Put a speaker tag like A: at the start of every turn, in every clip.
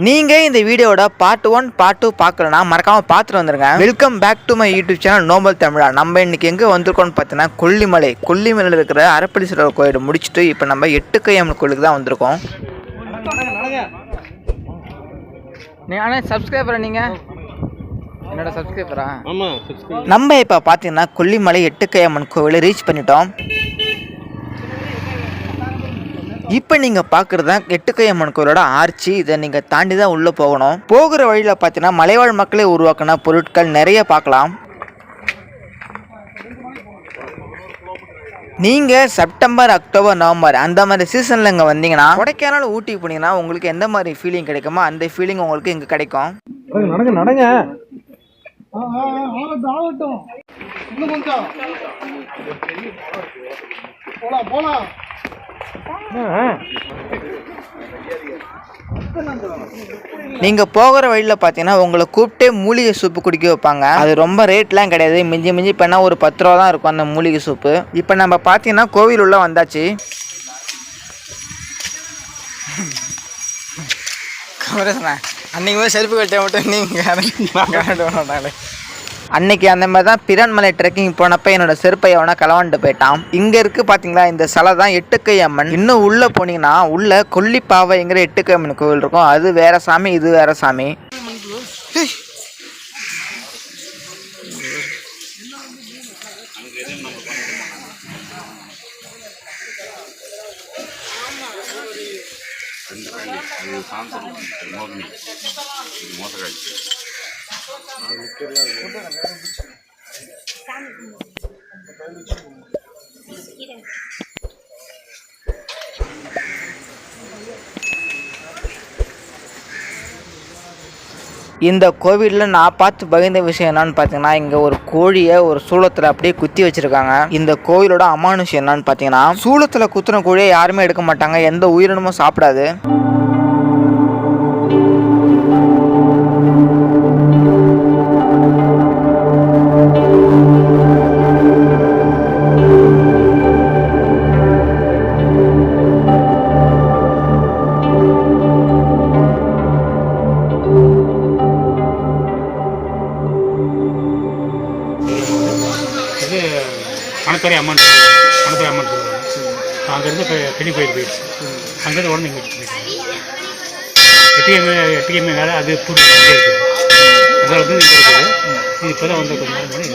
A: நீங்கள் இந்த வீடியோட பார்ட் ஒன் பார்ட் டூ பார்க்கலனா மறக்காமல் பார்த்துட்டு வந்துருங்க. Welcome back to my YouTube channel noble Tamizha நம்ம இன்னைக்கு எங்கே வந்திருக்கோம்னு பார்த்தீங்கன்னா கொல்லிமலை. கொல்லிமலையில் இருக்கிற அரப்பளீஸ்வரர் கோயில் முடிச்சுட்டு இப்போ நம்ம எட்டுக்கையம்மன் கோயிலுக்கு தான் வந்திருக்கோம். நீ ஆனால் சப்ஸ்கிரைபரா நீங்கள் என்னோட சப்ஸ்கிரைபரா. நம்ம இப்போ பார்த்தீங்கன்னா கொல்லிமலை எட்டுக்கையம்மன் கோவிலை ரீச் பண்ணிட்டோம். இப்போ நீங்கள் பார்க்குறது தான் எட்டுக்கையம்மன் கோயிலோட ஆர்ச்சி. இதை நீங்கள் தாண்டி தான் உள்ளே போகணும். போகிற வழியில் பார்த்தீங்கன்னா மலைவாழ் மக்களே உருவாக்கின பொருட்கள் நிறைய பார்க்கலாம். நீங்கள் செப்டம்பர் அக்டோபர் நவம்பர் அந்த மாதிரி சீசனில் இங்கே வந்தீங்கன்னா கொடைக்கானல் ஊட்டி போனீங்கன்னா உங்களுக்கு எந்த மாதிரி ஃபீலிங் கிடைக்குமோ அந்த ஃபீலிங் உங்களுக்கு இங்கே கிடைக்கும்.
B: நடங்க நடங்க.
C: ஆகட்டும். போலாம் போலாம்.
A: நீங்கள் போகிற வழியில் பார்த்தீங்கன்னா உங்களை கூப்பிட்டே மூலிகை சூப்பு குடிக்க வைப்பாங்க. அது ரொம்ப ரேட்லாம் கிடையாது. மிஞ்சி மிஞ்சி பண்ணா ஒரு பத்து ரூபா தான் இருக்கும் அந்த மூலிகை சூப்பு. இப்போ நம்ம பார்த்தீங்கன்னா கோவில் உள்ள வந்தாச்சு. அன்னைக்கு போய் செல்ஃபி கட்ட மட்டும் நீங்கள் அன்னைக்கு அந்த மாதிரி தான் பிறன்மலை ட்ரெக்கிங் போனப்ப என்னோட செருப்பை அவனை களவாண்டு போயிட்டான். இங்க இருக்கு பாத்தீங்களா இந்த சிலை தான் எட்டுக்கை அம்மன். இன்னும் உள்ள போனீங்கன்னா உள்ள கொல்லிப்பாவைங்கிற எட்டுக்கை அம்மன் கோவில் இருக்கும். அது வேற சாமி இது வேற சாமி. இந்த கோவிலில் நான் பார்த்து பகிர்ந்த விஷயம் என்னன்னு பார்த்தீங்கன்னா இங்கே ஒரு கோழியை ஒரு சூளத்தில் அப்படியே குத்தி வச்சிருக்காங்க. இந்த கோவிலோட அமானுஷம் என்னன்னு பார்த்தீங்கன்னா சூளத்தில் குத்துன கோழியை யாருமே எடுக்க மாட்டாங்க எந்த உயிரினமும் சாப்பிடாது.
B: பணத்துறை அம்மன் பணத்துறை அம்மன் சொல்லுவாங்க அங்கேருந்து பெரிய கோயில் போயிடுச்சு. அங்கேருந்து உடனே இங்கே போயிடுச்சு. எட்டிஎம்ஏ எட்டிஎம்ஏ வேலை அது புது இங்கே இருக்குது அதனால வந்து இங்கே இருக்குது. இப்போ தான் வந்து கொஞ்சம் நாள் முன்னாடி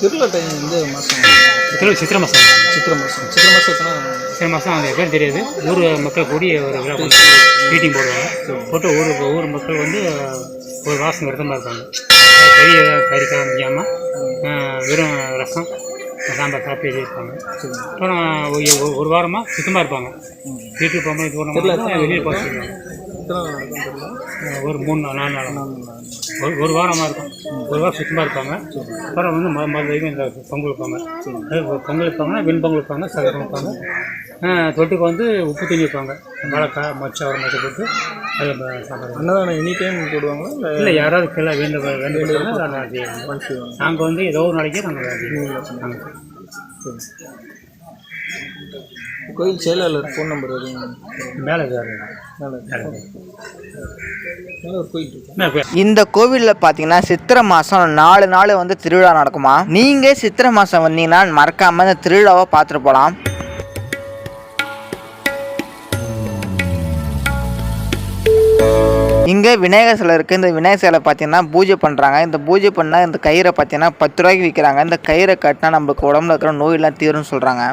C: திருவிழா டைம் இந்த மாதம்
B: சித்திரை சித்திரை மாதம்
C: சித்திரை மாதம் சித்திரை மாதத்துனா
B: சித்திரை மாதம் அந்த பேர் தெரியாது. ஊர் மக்கள் கூடி ஒரு விழா மீட்டிங் போடுவாங்க. போட்டு ஊர் ஊர் மக்கள் வந்து ஒரு வாசம் விரதமாக இருப்பாங்க. கறி கறி காமிக்காமல் வெறும் ரசம் சாம்பார் சாப்பிட்டு இருப்பாங்க. அப்புறம் ஒரு- வாரமாக சுத்தமாக இருப்பாங்க. வீட்டுக்கு போகும்போது போனோம்னா போக சொல்லுவாங்க.
C: எத்தனை நாள் நடக்கும்
B: ஒரு மூணு நாள் நாலு நாள். ஒரு ஒரு வாரமாக இருக்கும். ஒரு வாரம் சுத்தமாக இருப்பாங்க. அப்புறம் வந்து ம மறுபடியும் இந்த பொங்கல் வைப்பாங்க. பொங்கல் வைப்பாங்கன்னா வெண் பொங்கல் வைப்பாங்க சக்கரை வைப்பாங்க. தொட்டுக்கு வந்து உப்பு தண்ணி வைப்பாங்க. வாழைக்காய் மச்சை ஒரு மச்சை போட்டு அதில் சாப்பிடுவாங்க
C: அன்னதானம் எனி டைம் போடுவாங்களா? இல்லை
B: யாராவது கீழே வேண்ட வேண்டுதல்னா நாங்கள் வந்து ஏதோ ஒரு நாளைக்கே நாங்கள் நாங்கள்
C: கோயில் செயலாளர் ஃபோன் நம்பர்
B: மேலே
A: இந்த கோவிலில் பார்த்தீங்கன்னா சித்திரை மாதம் நாலு நாள் வந்து திருவிழா நடக்குமா? நீங்கள் சித்திரை மாதம் வந்தீங்கன்னா மறக்காமல் இந்த திருவிழாவை பார்த்துட்டு போகலாம் இங்கே விநாயகர் சிலை இருக்குது இந்த விநாயகர் சிலை பார்த்தீங்கன்னா பூஜை பண்ணுறாங்க இந்த பூஜை பண்ணால் இந்த கயிறை பார்த்தீங்கன்னா பத்து ரூபாய்க்கு விற்கிறாங்க இந்த கயிறை கட்டினா நம்மளுக்கு உடம்புல இருக்கிற நோயெல்லாம் தீரும்னு சொல்கிறாங்க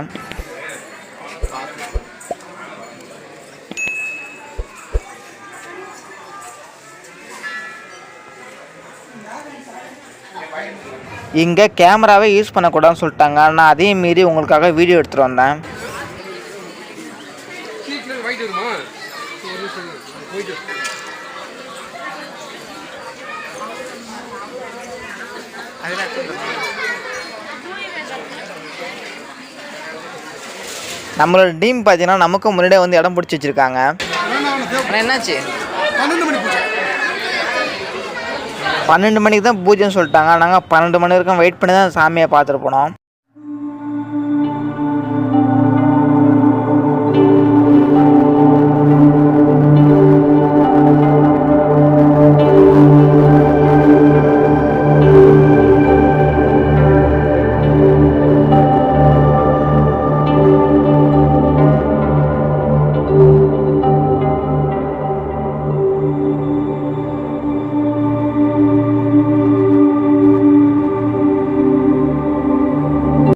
A: இங்கே கேமராவே யூஸ் பண்ணக்கூடாதுன்னு சொல்லிட்டாங்க. நான் அதையும் மீறி உங்களுக்காக வீடியோ எடுத்துகிட்டு வந்தேன். நம்மளோட டீம் பார்த்தீங்கன்னா நமக்கு முன்னாடியே வந்து இடம் பிடிச்சி வச்சுருக்காங்க. என்னாச்சு? பன்னெண்டு மணிக்கு தான் பூஜைன்னு சொல்லிட்டாங்க. நாங்கள் பன்னெண்டு மணி வரைக்கும் வெயிட் பண்ணி தான் சாமியை பார்த்துட்டு போனோம்.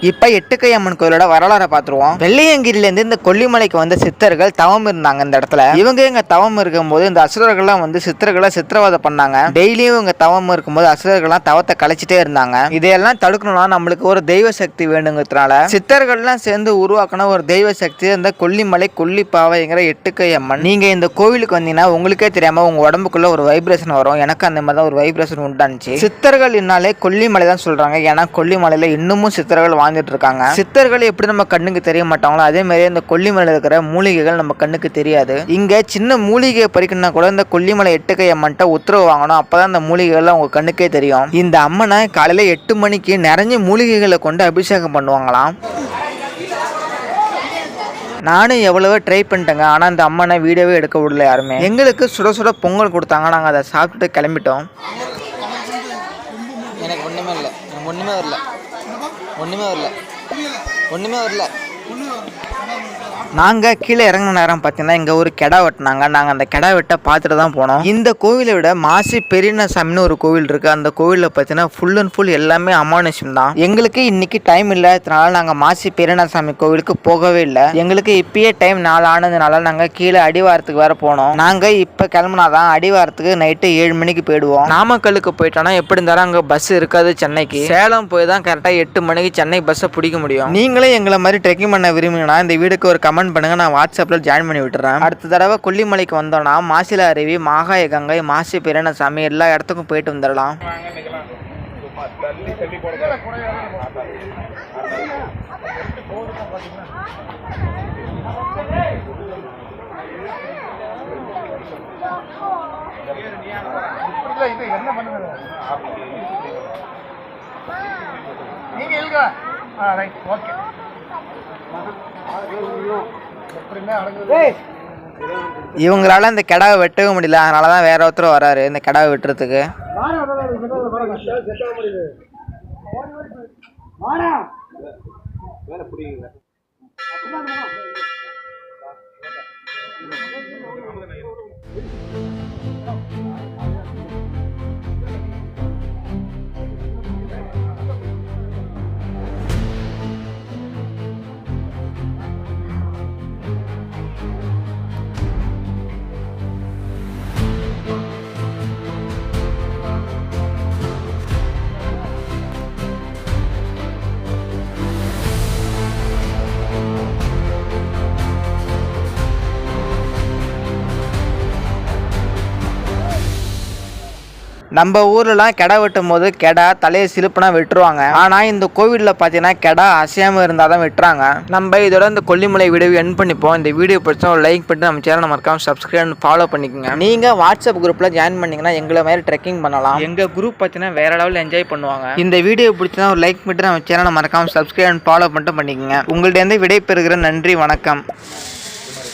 A: இப்போ எட்டுக்கை அம்மன் கோயிலோட வரலாறை பார்த்துருவோம். வெள்ளையங்கிரில இருந்து இந்த கொல்லிமலைக்கு வந்த சித்தர்கள் தவம் இருந்தாங்க இந்த இடத்துல. இவங்க இங்க தவம் இருக்கும்போது இந்த அசுரர்கள்லாம் வந்து சித்தர்களை சித்திரவதை பண்ணாங்க. டெய்லியும் இவங்க தவம் இருக்கும்போது அசுரர்கள்லாம் தவத்தை கலைச்சிட்டே இருந்தாங்க. இதையெல்லாம் தடுக்கணும்னா நம்மளுக்கு ஒரு தெய்வ சக்தி வேணுங்கிறதுனால சித்தர்கள்லாம் சேர்ந்து உருவாக்கின ஒரு தெய்வ சக்தி இந்த கொல்லிமலை கொல்லிப்பாவைங்கிற எட்டுக்கை அம்மன் நீங்க இந்த கோவிலுக்கு வந்தீங்கன்னா உங்களுக்கே தெரியாம உங்க உடம்புக்குள்ள ஒரு வைப்ரேஷன் வரும். எனக்கு அந்த மாதிரி தான் ஒரு வைப்ரேஷன் உண்டானுச்சு. சித்தர்கள் இன்னாலே கொல்லிமலை தான் சொல்றாங்க. ஏன்னா கொல்லிமலையில இன்னமும் சித்தர்கள் வாழ்ந்துட்டு இருக்காங்க சித்தர்கள் எப்படி நம்ம கண்ணுக்கு தெரிய மாட்டாங்களோ அதே மாதிரி இந்த கொல்லிமலையில் இருக்கிற மூலிகைகள் நம்ம கண்ணுக்கு தெரியாது. இங்க சின்ன மூலிகையை பறிக்கணும்னா கூட இந்த கொல்லிமலை எட்டுக்கை அம்மன்ட்ட உத்தரவு வாங்கணும். அப்பதான் அந்த மூலிகைகள் உங்க கண்ணுக்கே தெரியும். இந்த அம்மனை காலையில எட்டு மணிக்கு நிறைஞ்ச மூலிகைகளை கொண்டு அபிஷேகம் பண்ணுவாங்களாம். நானும் எவ்வளவோ ட்ரை பண்ணிட்டேங்க. ஆனால் அந்த அம்மனை வீடியோவே எடுக்க விடல யாருமே. எங்களுக்கு சுட சுட பொங்கல் கொடுத்தாங்க. நாங்கள் அதை சாப்பிட்டுட்டு கிளம்பிட்டோம். எனக்கு ஒன்றுமே இல்லை. எனக்கு ஒன்றுமே வரல. ஒன்றுமே வரல. ஒன்றுமே வரல. நாங்கள் கீழே இறங்கின நேரம் பார்த்தீங்கன்னா இங்கே ஒரு கெடா வெட்டினாங்க. நாங்கள் அந்த கெடா வெட்ட பார்த்துட்டு தான் போனோம். இந்த கோவிலை விட மாசி பெரியசாமின்னு ஒரு கோவில் இருக்குது அந்த கோவிலில் பார்த்தீங்கன்னா ஃபுல் அண்ட் ஃபுல் எல்லாமே அமானுஷம் தான். எங்களுக்கு இன்னைக்கு டைம் இல்லாததுனால நாங்கள் மாசி பெரியனசாமி கோவிலுக்கு போகவே இல்லை. எங்களுக்கு இப்பயே டைம் நாலு ஆனதுனால நாங்கள் கீழே அடிவாரத்துக்கு வேற போனோம். நாங்கள் இப்போ கிளம்புனாதான் அடிவாரத்துக்கு நைட்டு ஏழு மணிக்கு போயிடுவோம். நாமக்கலுக்கு போயிட்டோம்னா எப்படி இருந்தாலும் அங்கே பஸ் இருக்காது சென்னைக்கு. சேலம் போய் தான் கரெக்டாக எட்டு மணிக்கு சென்னை பஸ்ஸை பிடிக்க முடியும். நீங்களே எங்களை மாதிரி ட்ரெக்கிங் பண்ண விரும்பினா இந்த வீடுக்கு ஒரு கமெண்ட் பண்ணுங்க. நான் வாட்ஸ்அப்பில் ஜாயின் பண்ணி விட்டுறேன். அடுத்த தடவை கொல்லிமலைக்கு வந்தோன்னா மாசில அருவி மாகாய கங்கை மாசி பெரியசாமி எல்லா இடத்துக்கும் போயிட்டு வந்துடலாம். இவங்களால இந்த கிடாவை வெட்டவே முடியல அதனால தான் வேற ஒருத்தர் வராரு இந்த கிடாவை வெட்டுறதுக்கு. நம்ம ஊர்லலாம் கெடா வெட்டும் போது கெடா தலையை சிலுப்புனா வெட்டுருவாங்க. ஆனால் இந்த கோவிலில் பார்த்தீங்கன்னா கெடா அசையாமல் இருந்தால் தான் வெட்டுறாங்க. நம்ம இதோட இந்த கொல்லிமலை வீடியோ என் பண்ணிப்போம். இந்த வீடியோ பிடிச்சா ஒரு லைக் பண்ணிட்டு நம்ம சேனலை மறக்காம சப்ஸ்கிரைப் ஃபாலோ பண்ணிக்கோங்க. நீங்கள் வாட்ஸ்அப் குரூப்பில் ஜாயின் பண்ணீங்கன்னா எங்களை மாதிரி ட்ரெக்கிங் பண்ணலாம். எங்கள் குரூப் பார்த்தீங்கன்னா வேற லெவலில் என்ஜாய் பண்ணுவாங்க. இந்த வீடியோ பிடிச்சா ஒரு லைக் பண்ணிட்டு நம்ம சேனலை மறக்காம சப்ஸ்கிரைப் ஃபாலோ பண்ணிட்டு பண்ணிக்கோங்க. உங்கள்ட்ட இருந்து விடை பெறுகிற நன்றி வணக்கம்.